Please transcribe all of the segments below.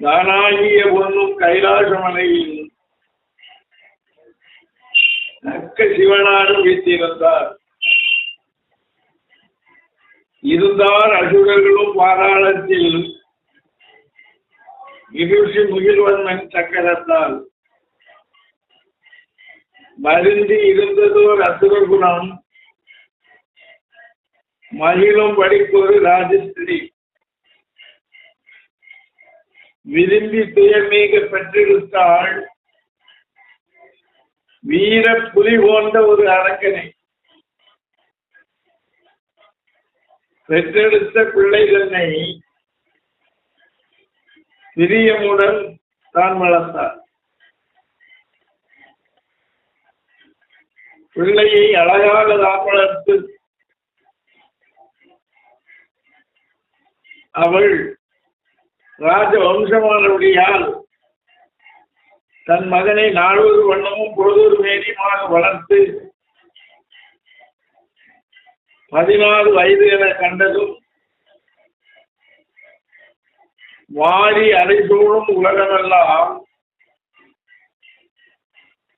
தானாகிய ஒன்றும் கைலாசமலையில் தக்க சிவனாடு வைத்திருந்தார் இருந்தார் அசுரர்களும் பாராளத்தில் விருஷி முகில்வர்மன் சக்கரத்தால் மருந்தி இருந்ததோர் அசுர குணம் மகிழும் படிப்பொரு ராஜஸ்திரி விரும்பி துயர்மீக பெற்றெடுத்தாள் வீர புலி போன்ற ஒரு அரக்கனை. பெற்றெடுத்த பிள்ளை தன்னை பிரியமுடன் தான் வளர்த்தார். பிள்ளையை அழகாக தான் வளர்த்து அவள் ராஜ வம்சமானபடியால் தன் மகனை நாளொரு வண்ணமும் பொழுதொரு மேனியுமாக வளர்த்து பதினாறு வயது என கண்டதும் வாரி அரைசூழும் உலகமெல்லாம்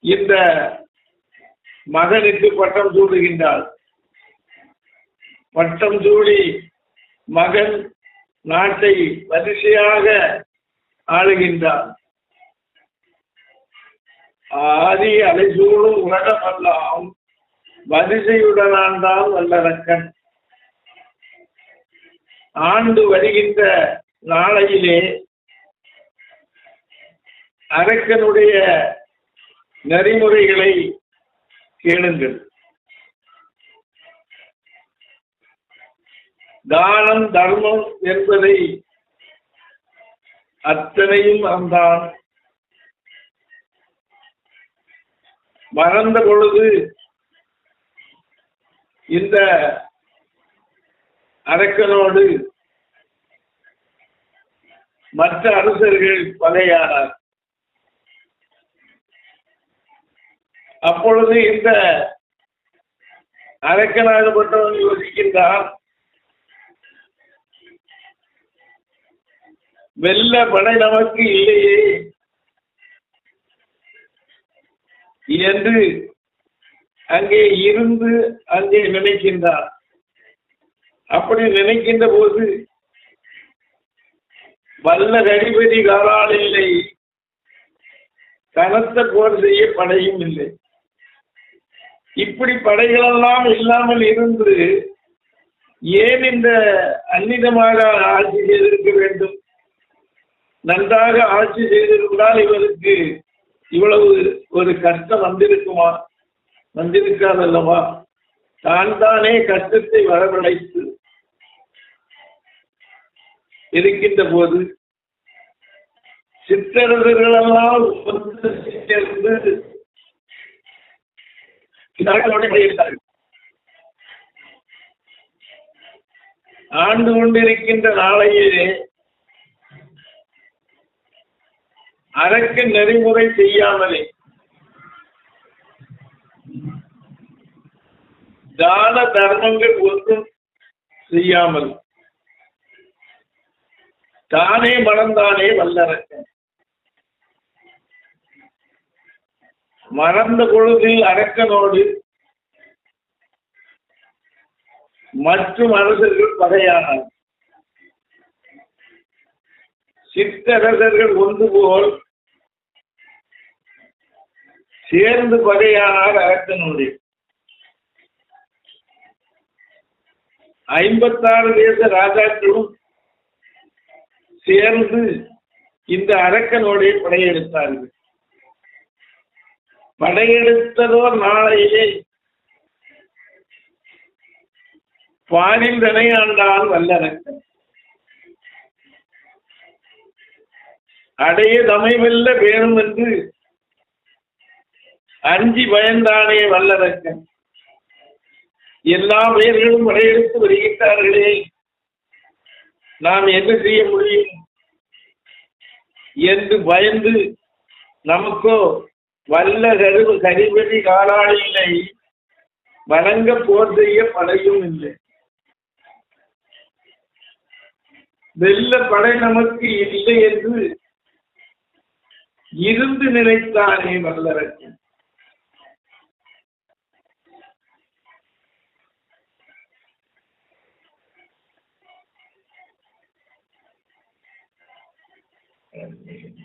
இந்த மகனுக்கு பட்டம் சூடுகின்றாள். பட்டம் சூடி மகன் நாட்டை வரிசையாக ஆளுகின்றார். ஆதி அலைசூழும் உலகமெல்லாம் வரிசையுடனான்தான் வல்லரக்கன். ஆண்டு வருகின்ற நாளையிலே அரக்கனுடைய நெறிமுறைகளை கேளுங்கள். தானம் தர்மம் என்பதை அத்தனையும் மறந்தான் மறந்த பொழுது இந்த அரக்கனோடு மற்ற அரசர்கள் பகையானார். அப்பொழுது இந்த அரக்கனாகப்பட்டவன் யோசிக்கின்றான் வெல்ல படை நமக்கு இல்லையே. என்று அங்கே இருந்து அங்கே நினைக்கின்றார். அப்படி நினைக்கின்ற போது வல்ல கடிபதி காலால் இல்லை. கனத்த போர் செய்ய படையும் இல்லை. இப்படி படைகளெல்லாம் இல்லாமல் இருந்து ஏன் இந்த அந்நிதமாக ஆட்சி செய்திருக்க வேண்டும்? நன்றாக ஆட்சி செய்திருந்தால் இவருக்கு இவ்வளவு ஒரு கஷ்டம் வந்திருக்குமா? வந்திருக்காதல்லவா தான் தானே கஷ்டத்தை வரவழைத்து இருக்கின்ற போது சிற்றரசர்களெல்லாம் வந்து சேர்ந்து ஆண்டு கொண்டிருக்கின்ற நாளையிலே அரக்க நெறிமுறை செய்யாமலே தான தர்மங்கள் ஒன்றும் செய்யாமல் தானே மறந்தானே வல்லரக்கன் மறந்த பொழுதில் அரக்கனோடு மற்றும் அரசர்கள் பகையானார் சித்தரசர்கள் ஒன்று போல் சேர்ந்து பகையானார் அரக்கனோடு ஐம்பத்தாறு தேச ராஜாக்களும் சேர்ந்து இந்த அரக்கனோட படையெடுத்தார்கள். படையெடுத்ததோ நாளையிலே பாரில் வினையாண்டான் வல்லரக்கன் அடைய தமைவல்ல வேணும் என்று அஞ்சி பயந்தானே வல்லரக்கன் எல்லா பெயர்களும் படையெடுத்து வருகின்றார்களே. நாம் என்ன செய்ய முடியும்? என்று பயந்து நமக்கோ வல்ல கருவு கரிபதி காலாளியினை வணங்க போர் செய்ய படையும் இல்லை. வெல்ல படை நமக்கு இல்லை என்று இருந்து நினைத்தானே வல்லரக்கன் ammunition